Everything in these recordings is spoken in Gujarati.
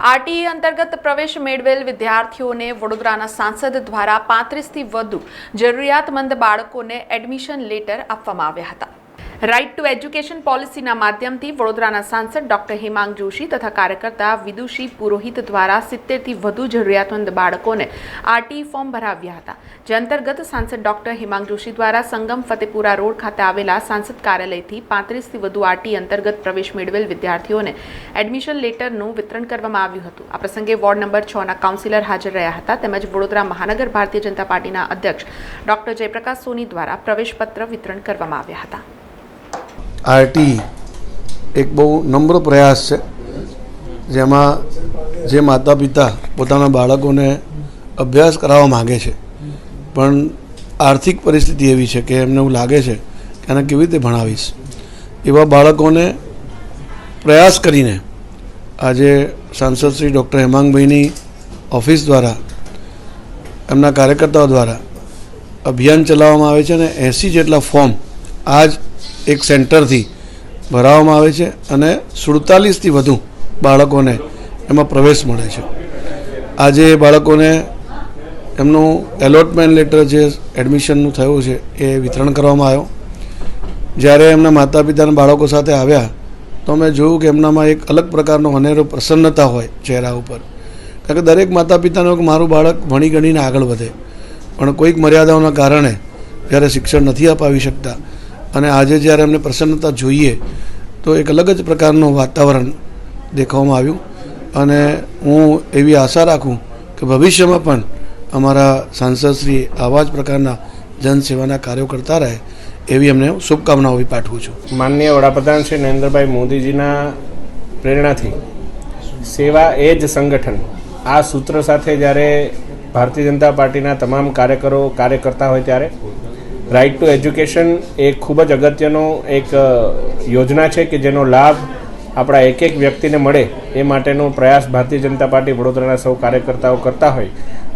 આરટીઈ અંતર્ગત પ્રવેશ મેળવેલ વિદ્યાર્થીઓને વડોદરાના સાંસદ દ્વારા પાંત્રીસથી વધુ જરૂરિયાતમંદ બાળકોને એડમિશન લેટર આપવામાં આવ્યા હતા. રાઇટ ટુ એજ્યુકેશન પોલિસીના માધ્યમથી વડોદરાના સાંસદ ડોક્ટર હેમાંગ જોશી તથા કાર્યકર્તા વિદુષી પુરોહિત દ્વારા સિત્તેરથી વધુ જરૂરિયાતમંદ બાળકોને આરટી ફોર્મ ભરાવ્યા હતા. જે અંતર્ગત સાંસદ ડોક્ટર હેમાંગ જોશી દ્વારા સંગમ ફતેપુરા રોડ ખાતે આવેલા સાંસદ કાર્યાલયથી પાંત્રીસથી વધુ આરટી અંતર્ગત પ્રવેશ મેળવેલ વિદ્યાર્થીઓને એડમિશન લેટરનું વિતરણ કરવામાં આવ્યું હતું. આ પ્રસંગે વોર્ડ નંબર છના કાઉન્સિલર હાજર રહ્યા હતા તેમજ વડોદરા મહાનગર ભારતીય જનતા પાર્ટીના અધ્યક્ષ ડોક્ટર જયપ્રકાશ સોની દ્વારા પ્રવેશપત્ર વિતરણ કરવામાં આવ્યા હતા. આરટી એક બહુ નમ્ર પ્રયાસ છે, જેમાં જે માતા પિતા પોતાના બાળકોને અભ્યાસ કરાવવા માગે છે. પણ આર્થિક પરિસ્થિતિ એવી છે કે એમને એવું લાગે છે કે આને કેવી રીતે ભણાવીશ. એવા બાળકોને પ્રયાસ કરીને આજે સાંસદ શ્રી ડૉક્ટર હેમાંગભાઈની ઓફિસ દ્વારા, એમના કાર્યકર્તાઓ દ્વારા અભિયાન ચલાવવામાં આવે છે અને એંસી જેટલા ફોર્મ આજ એક સેન્ટરથી ભરાવવામાં આવે છે અને સુડતાલીસથી વધુ બાળકોને એમાં પ્રવેશ મળે છે. આજે બાળકોને એમનું એલોટમેન્ટ લેટર જે એડમિશનનું થયું છે એ વિતરણ કરવામાં આવ્યો. જ્યારે એમના માતા પિતાના બાળકો સાથે આવ્યા, તો મેં જોયું કે એમનામાં એક અલગ પ્રકારનો અનેરો પ્રસન્નતા હોય ચહેરા ઉપર. કારણ કે દરેક માતા પિતાનો મારું બાળક ભણી ગણીને આગળ વધે. પણ કોઈક મર્યાદાઓના કારણે જ્યારે શિક્ષણ નથી અપાવી શકતા અને આજે જ્યારે અમને પ્રસન્નતા જોઈએ, તો એક અલગ જ પ્રકારનું વાતાવરણ દેખાવામાં આવ્યું. અને હું એવી આશા રાખું કે ભવિષ્યમાં પણ અમારા સાંસદશ્રી આવા જ પ્રકારના જનસેવાના કાર્યો કરતા રહે, એવી અમને શુભકામનાઓ બી પાઠવું છું. માનનીય વડાપ્રધાન શ્રી નરેન્દ્રભાઈ મોદીજીના પ્રેરણાથી સેવા એ જ સંગઠન. આ સૂત્ર સાથે જ્યારે ભારતીય જનતા પાર્ટીના તમામ કાર્યકરો કાર્ય કરતા હોય ત્યારે રાઇટ ટુ એજ્યુકેશન એ ખૂબ જ અગત્યનો એક યોજના છે કે જેનો લાભ આપણા એક એક વ્યક્તિને મળે એ માટેનો પ્રયાસ ભારતીય જનતા પાર્ટી વડોદરાના સૌ કાર્યકર્તાઓ કરતા હોય.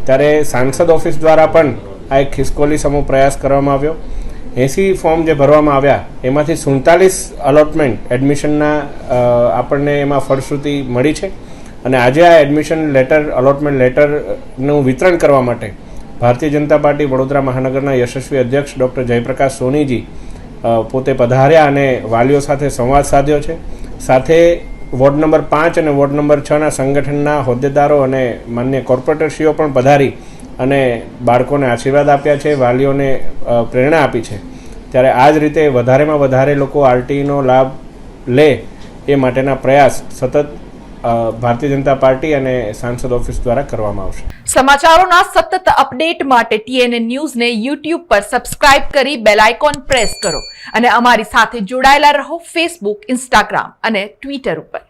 ત્યારે સાંસદ ઓફિસ દ્વારા પણ આ એક ખિસકોલી સમૂહ પ્રયાસ કરવામાં આવ્યો. એંસી ફોર્મ જે ભરવામાં આવ્યા, એમાંથી સુડતાલીસ અલોટમેન્ટ એડમિશનના આપણને એમાં ફળશ્રુતિ મળી છે. અને આજે આ એડમિશન લેટર અલોટમેન્ટ લેટરનું વિતરણ કરવા માટે ભારતીય જનતા પાર્ટી વડોદરા મહાનગરના યશસ્વી અધ્યક્ષ ડૉક્ટર જયપ્રકાશ સોનીજી પોતે પધાર્યા અને વાલીઓ સાથે સંવાદ સાધ્યો છે. સાથે વોર્ડ નંબર પાંચ અને વોર્ડ નંબર છના સંગઠનના હોદ્દેદારો અને માન્ય કોર્પોરેટરશ્રીઓ પણ પધારી અને બાળકોને આશીર્વાદ આપ્યા છે, વાલીઓને પ્રેરણા આપી છે. ત્યારે આ જ રીતે વધારેમાં વધારે લોકો આરટીનો લાભ લે એ માટેના પ્રયાસ સતત ભારતીય જનતા પાર્ટી અને સાંસદ ઓફિસ દ્વારા કરવામાં આવશે. સમાચારોના સતત અપડેટ માટે ટીએનએ ન્યૂઝને યુટ્યુબ પર સબસ્ક્રાઇબ કરી બેલ આઇકોન પ્રેસ કરો અને અમારી સાથે જોડાયેલા રહો ફેસબુક, ઇન્સ્ટાગ્રામ અને ટ્વિટર ઉપર.